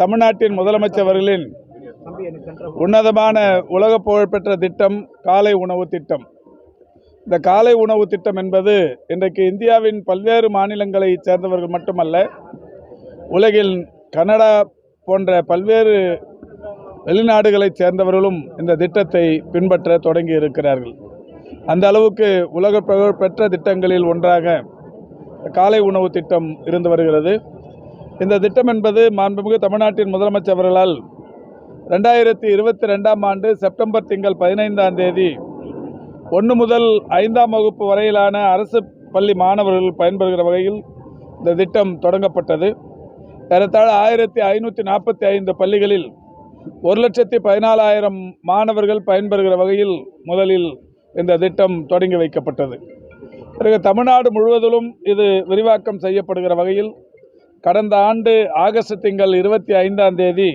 தமிழ்நாட்டின் முதலமைச்சர்களின் உன்னதமான உலக புகழ்பெற்ற திட்டம் காலை உணவு திட்டம். இந்த காலை உணவு திட்டம் என்பது இன்றைக்கு இந்தியாவின் பல்வேறு மாநிலங்களைச் சேர்ந்தவர்கள் மட்டுமல்ல உலகில் கனடா போன்ற பல்வேறு வெளிநாடுகளைச் சேர்ந்தவர்களும் இந்த திட்டத்தை பின்பற்ற தொடங்கி இருக்கிறார்கள். அந்த அளவுக்கு உலக புகழ்பெற்ற திட்டங்களில் ஒன்றாக காலை உணவு திட்டம் இருந்து வருகிறது. இந்த திட்டம் என்பது மாண்புமிகு தமிழ்நாட்டின் முதலமைச்சர் அவர்களால் ரெண்டாயிரத்தி இருபத்தி ரெண்டாம் ஆண்டு செப்டம்பர் திங்கள் பதினைந்தாம் தேதி ஒன்று முதல் ஐந்தாம் வகுப்பு வரையிலான அரசு பள்ளி மாணவர்கள் பயன்பெறுகிற வகையில் இந்த திட்டம் தொடங்கப்பட்டது. ஏறத்தாழ ஆயிரத்தி ஐநூற்றி நாற்பத்தி ஐந்து பள்ளிகளில் ஒரு லட்சத்தி பதினாலாயிரம் மாணவர்கள் பயன்பெறுகிற வகையில் முதலில் இந்த திட்டம் தொடங்கி வைக்கப்பட்டது. பிறகு தமிழ்நாடு முழுவதிலும் இது விரிவாக்கம் செய்யப்படுகிற வகையில் கடந்த ஆண்டு ஆகஸ்ட் திங்கள் இருபத்தி ஐந்தாம் தேதி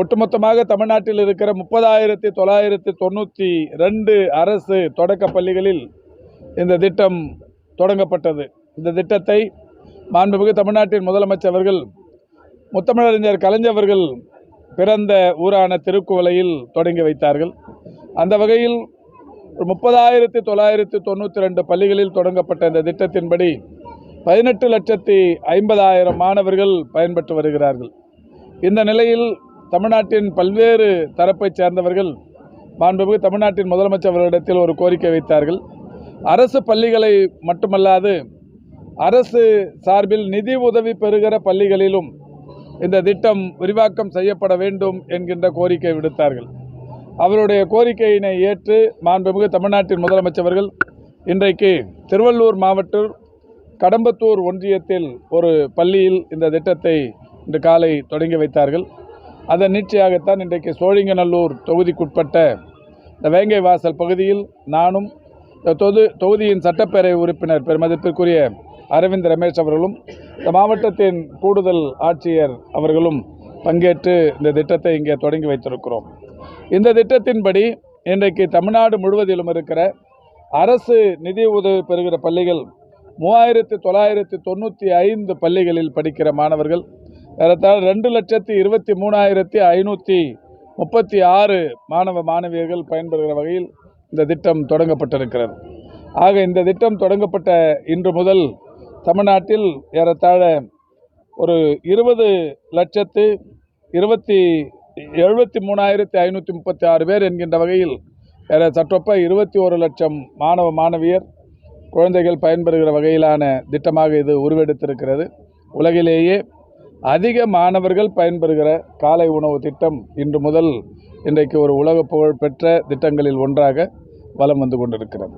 ஒட்டுமொத்தமாக தமிழ்நாட்டில் இருக்கிற முப்பதாயிரத்தி தொள்ளாயிரத்தி தொண்ணூற்றி ரெண்டு அரசு தொடக்க பள்ளிகளில் இந்த திட்டம் தொடங்கப்பட்டது. இந்த திட்டத்தை மாண்புமிகு தமிழ்நாட்டின் முதலமைச்சர் அவர்கள் முத்தமிழறிஞர் கலைஞர் பிறந்த ஊரான திருக்குவளையில் தொடங்கி வைத்தார்கள். அந்த வகையில் முப்பதாயிரத்தி தொள்ளாயிரத்தி தொண்ணூற்றி ரெண்டு பள்ளிகளில் தொடங்கப்பட்ட இந்த திட்டத்தின்படி பதினெட்டு லட்சத்தி ஐம்பதாயிரம் மாணவர்கள் பயன்பெற்று வருகிறார்கள். இந்த நிலையில் தமிழ்நாட்டின் பல்வேறு தரப்பைச் சேர்ந்தவர்கள் மாண்புமிகு தமிழ்நாட்டின் முதலமைச்சர் அவர்களிடத்தில் ஒரு கோரிக்கை வைத்தார்கள். அரசு பள்ளிகளை மட்டுமல்லாது அரசு சார்பில் நிதி உதவி பெறுகிற பள்ளிகளிலும் இந்த திட்டம் விரிவாக்கம் செய்யப்பட வேண்டும் என்கின்ற கோரிக்கை விடுத்தார்கள். அவருடைய கோரிக்கையினை ஏற்று மாண்புமிகு தமிழ்நாட்டின் முதலமைச்சர் அவர்கள் இன்றைக்கு திருவள்ளூர் மாவட்டம் கடம்பத்தூர் ஒன்றியத்தில் ஒரு பள்ளியில் இந்த திட்டத்தை இன்று காலை தொடங்கி வைத்தார்கள். அதன் நீட்சியாகத்தான் இன்றைக்கு சோழிங்கநல்லூர் தொகுதிக்குட்பட்ட இந்த வேங்கை வாசல் பகுதியில் நானும் இந்த தொகு தொகுதியின் சட்டப்பேரவை உறுப்பினர் பெருமதிப்பிற்குரிய அரவிந்த் ரமேஷ் அவர்களும் இந்த மாவட்டத்தின் கூடுதல் ஆட்சியர் அவர்களும் பங்கேற்று இந்த திட்டத்தை இங்கே தொடங்கி வைத்திருக்கிறோம். இந்த திட்டத்தின்படி இன்றைக்கு தமிழ்நாடு முழுவதிலும் இருக்கிற அரசு நிதி உதவி பெறுகிற பள்ளிகள் மூவாயிரத்தி தொள்ளாயிரத்தி தொண்ணூற்றி ஐந்து பள்ளிகளில் படிக்கிற மாணவர்கள் ஏறத்தாழ ரெண்டு லட்சத்தி இருபத்தி மூணாயிரத்தி ஐநூற்றி முப்பத்தி ஆறு மாணவ மாணவியர்கள் பயன்படுகிற வகையில் இந்த திட்டம் தொடங்கப்பட்டிருக்கிறது. ஆக இந்த திட்டம் தொடங்கப்பட்ட இன்று முதல் தமிழ்நாட்டில் ஏறத்தாழ ஒரு இருபது லட்சத்து இருபத்தி எழுபத்தி மூணாயிரத்தி ஐநூற்றி முப்பத்தி ஆறு பேர் என்கின்ற வகையில் ஏற சற்றொப்ப இருபத்தி ஒரு லட்சம் மாணவ மாணவியர் குழந்தைகள் பயன்பெறுகிற வகையிலான திட்டமாக இது உருவெடுத்திருக்கிறது. உலகிலேயே அதிக மாணவர்கள் பயன்பெறுகிற காலை உணவு திட்டம் இன்று முதல் இன்றைக்கு ஒரு உலக புகழ் பெற்ற திட்டங்களில் ஒன்றாக வலம் வந்து கொண்டிருக்கிறது.